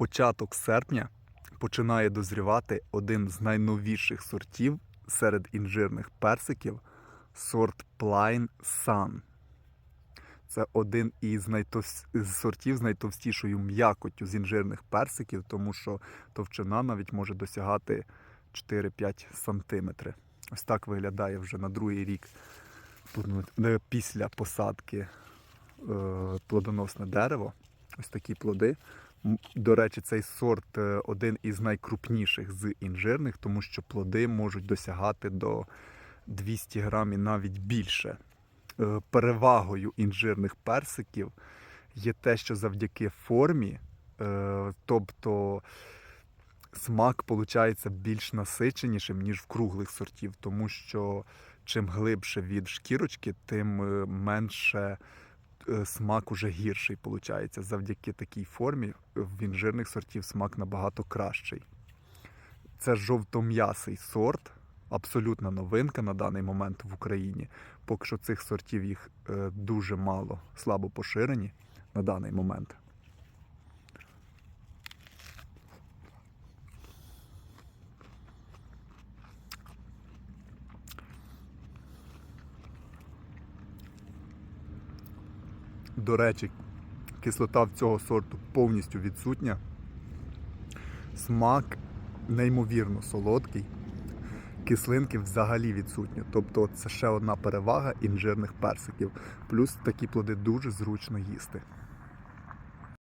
початок серпня починає дозрівати один з найновіших сортів серед інжирних персиків сорт Plain Sun. Це один із найтовс... сортів з найтовстішою м'якоттю з інжирних персиків, тому що товщина навіть може досягати 4-5 сантиметри. Ось так виглядає вже на другий рік е, після посадки е, плодоносне дерево. Ось такі плоди. До речі, цей сорт е, один із найкрупніших з інжирних, тому що плоди можуть досягати до 200 грамів навіть більше. Е, Перевагою інжирних персиків є те, що завдяки формі, е, тобто смак виходить більш насиченішим, ніж в круглих сортів, тому що чим глибше від шкірочки, тим менше смак уже гірший виходить. Завдяки такій формі в інжирних сортів смак набагато кращий. Це жовтом'ясий сорт, абсолютна новинка на даний момент в Україні. Поки що цих сортів їх е, дуже мало, слабо поширені на даний момент. Речі, кислота в цього сорту повністю відсутня. Смак неймовірно солодкий. Кислинки взагалі відсутні. Тобто це ще одна перевага інжирних персиків. Плюс такі плоди дуже зручно їсти.